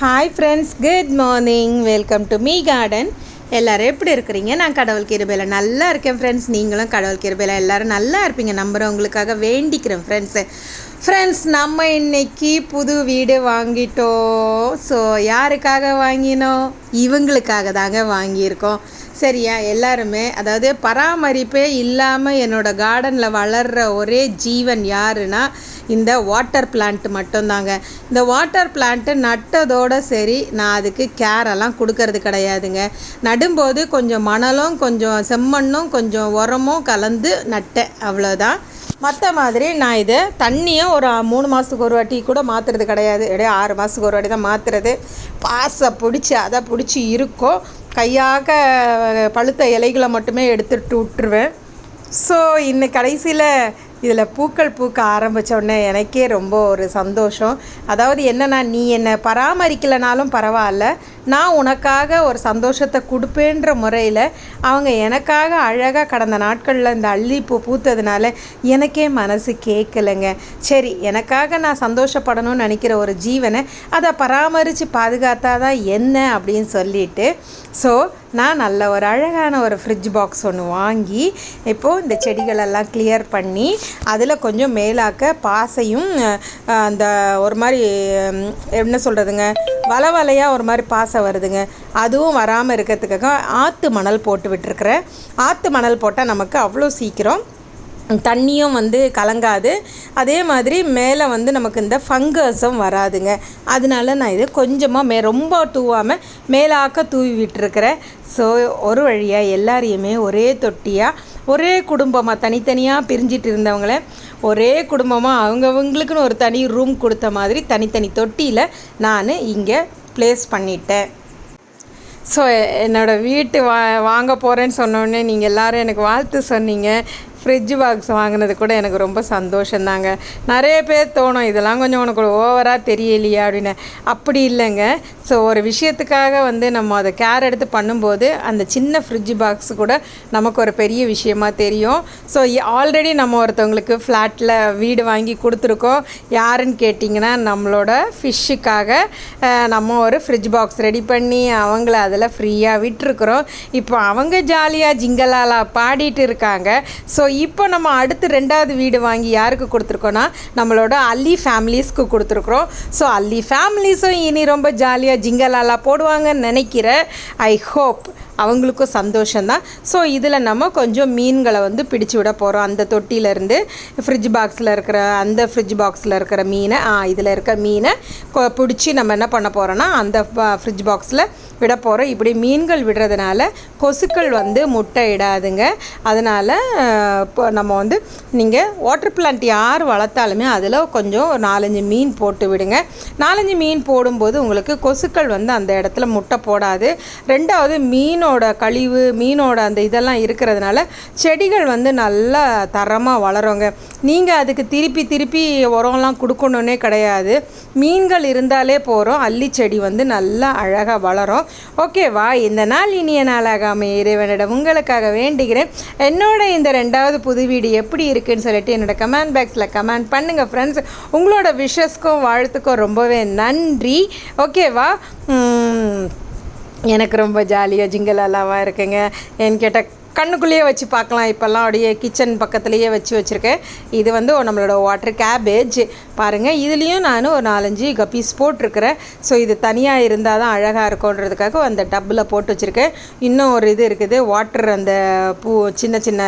Hi friends good morning welcome to me garden எல்லோரும் எப்படி இருக்கிறீங்க? நான் கடவுள் கிருபையில் நல்லா இருக்கேன் ஃப்ரெண்ட்ஸ் நீங்களும் கடவுள் கிருபையில் எல்லோரும் நல்லா இருப்பீங்க. நம்புகிறேன் உங்களுக்காக வேண்டிக்கிறேன் ஃப்ரெண்ட்ஸு ஃப்ரெண்ட்ஸ் நம்ம இன்னைக்கு புது வீடு வாங்கிட்டோம். ஸோ யாருக்காக வாங்கினோம்? இவங்களுக்காக தாங்க வாங்கியிருக்கோம். சரியா? எல்லாருமே அதாவது பராமரிப்பே இல்லாமல் என்னோடய கார்டனில் வளர்கிற ஒரே ஜீவன் யாருன்னா இந்த வாட்டர் பிளான்ட் மட்டும்தாங்க. இந்த வாட்டர் பிளான்ட்டு நட்டதோடு சரி நான் அதுக்கு கேரெல்லாம் கொடுக்கறது கிடையாதுங்க. நடும்போது கொஞ்சம் மணலும் கொஞ்சம் செம்மண்ணும் கொஞ்சம் உரமும் கலந்து நட்டேன். அவ்வளோதான் மற்ற மாதிரி நான் இதை தண்ணியை ஒரு மூணு மாதத்துக்கு ஒரு வாட்டி கூட மாற்றுறது கிடையாது. அப்படியே ஆறு மாதத்துக்கு ஒரு வாட்டி தான் மாற்றுறது பாசை பிடிச்சி அதை பிடிச்சி இருக்கும் கையாக பழுத்த இலைகளை மட்டுமே எடுத்துட்டு விட்டுருவேன். ஸோ இன்னும் கடைசியில் இதில் பூக்கள் பூக்க ஆரம்பித்த உடனே எனக்கே ரொம்ப ஒரு சந்தோஷம். அதாவது என்னென்னா நீ என்னை பராமரிக்கலைனாலும் பரவாயில்ல. நான் உனக்காக ஒரு சந்தோஷத்தை கொடுப்பேன்ற முறையில் அவங்க எனக்காக அழகாக கடந்த நாட்களில் இந்த அள்ளிப்பூ பூத்ததுனால எனக்கே மனசு கேட்கலைங்க. சரி எனக்காக நான் சந்தோஷப்படணும்னு நினைக்கிற ஒரு ஜீவனை அதை பராமரித்து பாதுகாத்தா தான் என்ன அப்படின்னு சொல்லிட்டு ஸோ நான் நல்ல ஒரு அழகான ஒரு ஃப்ரிட்ஜ் பாக்ஸ் ஒன்று வாங்கி இப்போது இந்த செடிகளெல்லாம் கிளியர் பண்ணி அதில் கொஞ்சம் மேலாக்க பாசையும் அந்த ஒரு மாதிரி என்ன சொல்கிறதுங்க வலை வலையாக ஒரு மாதிரி பாசை வருதுங்க. அதுவும் வராமல் இருக்கிறதுக்காக ஆற்று மணல் போட்டு விட்டுருக்குறேன் ஆற்று மணல் போட்டால் நமக்கு அவ்வளோ சீக்கிரம் தண்ணியும் வந்து கலங்காது. அதே மாதிரி மேலே வந்து நமக்கு இந்த ஃபங்கஸும் வராதுங்க. அதனால நான் இது கொஞ்சமாக மே ரொம்ப தூவாமல் மேலாக்க தூவி விட்டுருக்கிறேன். ஸோ ஒரு வழியாக எல்லாரையுமே ஒரே தொட்டியாக ஒரே குடும்பமாக தனித்தனியாக பிரிஞ்சிட்டு இருந்தவங்கள ஒரே குடும்பமாக அவங்கவுங்களுக்குன்னு ஒரு தனி ரூம் கொடுத்த மாதிரி தனித்தனி தொட்டியில் நான் இங்கே ப்ளேஸ் பண்ணிட்டேன். ஸோ என்னோடய வீட்டு வா வாங்க போகிறேன்னு சொன்னோடனே நீங்கள் எல்லோரும் எனக்கு வாழ்த்து சொன்னீங்க. ஃப்ரிட்ஜ் பாக்ஸ் வாங்கினது கூட எனக்கு ரொம்ப சந்தோஷந்தாங்க. நிறைய பேர் தோணும் இதெல்லாம் கொஞ்சம் உனக்கு ஓவராக தெரியலையா அப்படின்னு. அப்படி இல்லைங்க. ஸோ ஒரு விஷயத்துக்காக வந்து நம்ம அதை கேர் எடுத்து பண்ணும்போது அந்த சின்ன ஃப்ரிட்ஜ் பாக்ஸ் கூட நமக்கு ஒரு பெரிய விஷயமா தெரியும். ஸோ ஆல்ரெடி நம்ம ஒருத்தவங்களுக்கு ஃப்ளாட்டில் வீடு வாங்கி கொடுத்துருக்கோம். யாருன்னு கேட்டிங்கன்னா நம்மளோட ஃபிஷ்ஷுக்காக நம்ம ஒரு ஃப்ரிட்ஜ் பாக்ஸ் ரெடி பண்ணி அவங்கள அதில் ஃப்ரீயாக விட்டுருக்குறோம். இப்போ அவங்க ஜாலியாக ஜிங்கலாலா பாடிட்டு இருக்காங்க. ஸோ இப்போ நம்ம அடுத்து ரெண்டாவது வீடு வாங்கி யாருக்கு கொடுத்துருக்கோன்னா நம்மளோட அல்லி ஃபேமிலிஸ்க்கு கொடுத்துருக்குறோம். ஸோ அல்லி ஃபேமிலிஸும் இனி ரொம்ப ஜாலியாக ஜிங்கலாலா போடுவாங்கன்னு நினைக்கிறேன். ஐ ஹோப் அவங்களுக்கும் சந்தோஷந்தான் ஸோ இதில் நம்ம கொஞ்சம் மீன்களை வந்து பிடிச்சி விட போகிறோம் அந்த தொட்டியிலேருந்து ஃப்ரிட்ஜ் பாக்ஸில் இருக்கிற அந்த ஃப்ரிட்ஜ் பாக்ஸில் இருக்கிற மீனை இதில் இருக்க மீனை பிடிச்சி நம்ம என்ன பண்ண போகிறோன்னா அந்த ஃப்ரிட்ஜ் பாக்ஸில் விட போகிறோம் இப்படி மீன்கள் விடுறதுனால கொசுக்கள் வந்து முட்டை இடாதுங்க அதனால் இப்போ நம்ம வந்து நீங்கள் வாட்டர் பிளான்ட் யார் வளர்த்தாலுமே அதில் கொஞ்சம் நாலஞ்சு மீன் போட்டு விடுங்க. நாலஞ்சு மீன் போடும்போது உங்களுக்கு கொசுக்கள் வந்து அந்த இடத்துல முட்டை போடாது. ரெண்டாவது மீன் மீனோட கழிவு மீனோட அந்த இதெல்லாம் இருக்கிறதுனால செடிகள் வந்து நல்லா தரமாக வளருங்க. நீங்கள் அதுக்கு திருப்பி திருப்பி உரம்லாம் கொடுக்கணுன்னே கிடையாது. மீன்கள் இருந்தாலே போகிறோம் அள்ளி செடி வந்து நல்லா அழகாக வளரும். ஓகேவா இந்த நாள் இனிய நாளாகாம. இறைவனிடம் உங்களுக்காக வேண்டுகிறேன். என்னோட இந்த ரெண்டாவது புது வீடு எப்படி இருக்குன்னு சொல்லிட்டு என்னோடய கமெண்ட் பாக்ஸில் கமெண்ட் பண்ணுங்கள் ஃப்ரெண்ட்ஸ் உங்களோட விஷஸ்க்கும் வாழ்த்துக்கும் ரொம்பவே நன்றி. ஓகேவா எனக்கு ரொம்ப ஜாலியாக ஜிங்கலாலாவாக இருக்குங்க. என் கேட்டால் கண்ணுக்குள்ளேயே வச்சு பார்க்கலாம். இப்போல்லாம் அப்படியே கிச்சன் பக்கத்துலேயே வச்சு வச்சுருக்கேன். இது வந்து நம்மளோட வாட்டர் கேபேஜ் பாருங்கள் இதுலேயும் நான் ஒரு நாலஞ்சு கப்பீஸ் போட்டிருக்கிறேன். ஸோ இது தனியாக இருந்தால் தான் அழகாக இருக்கும்ன்றதுக்காக அந்த டப்பில் போட்டு வச்சுருக்கேன். இன்னும் ஒரு இது இருக்குது. வாட்டர் அந்த பூ சின்ன சின்ன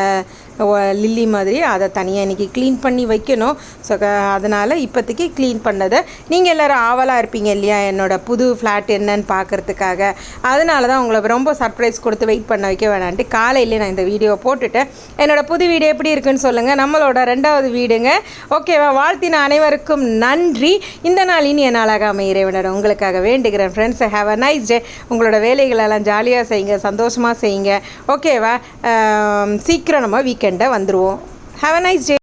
லில்லி மாதிரி அதை தனியாக இன்றைக்கி க்ளீன் பண்ணி வைக்கணும். ஸோ அதனால் இப்போதைக்கு க்ளீன் பண்ணதை. நீங்கள் எல்லோரும் ஆவலாக இருப்பீங்க இல்லையா? என்னோடய புது ஃப்ளாட் என்னன்னு பார்க்குறதுக்காக. அதனால தான் உங்களை ரொம்ப சர்ப்ரைஸ் கொடுத்து வெயிட் பண்ண வைக்க வேணான்ட்டு காலையிலே நான் இந்த வீடியோ போட்டுட்டேன். என்னோடய புது வீடு எப்படி இருக்குன்னு சொல்லுங்கள் நம்மளோட ரெண்டாவது வீடுங்க. ஓகேவா? வாழ்த்தின அனைவருக்கும் நன்றி. இந்த நாள் இனி நாளாக இறைவனர் உங்களுக்காக வேண்டுகிறேன். Friends have a nice day உங்களோட வேலைகளெல்லாம் ஜாலியாக செய்யுங்க சந்தோஷமாக செய்யுங்க. ஓகேவா? சீக்கிரம் நம்ம வீக்கெண்டை வந்துடுவோம் ஹாவ் அ நைஸ் டே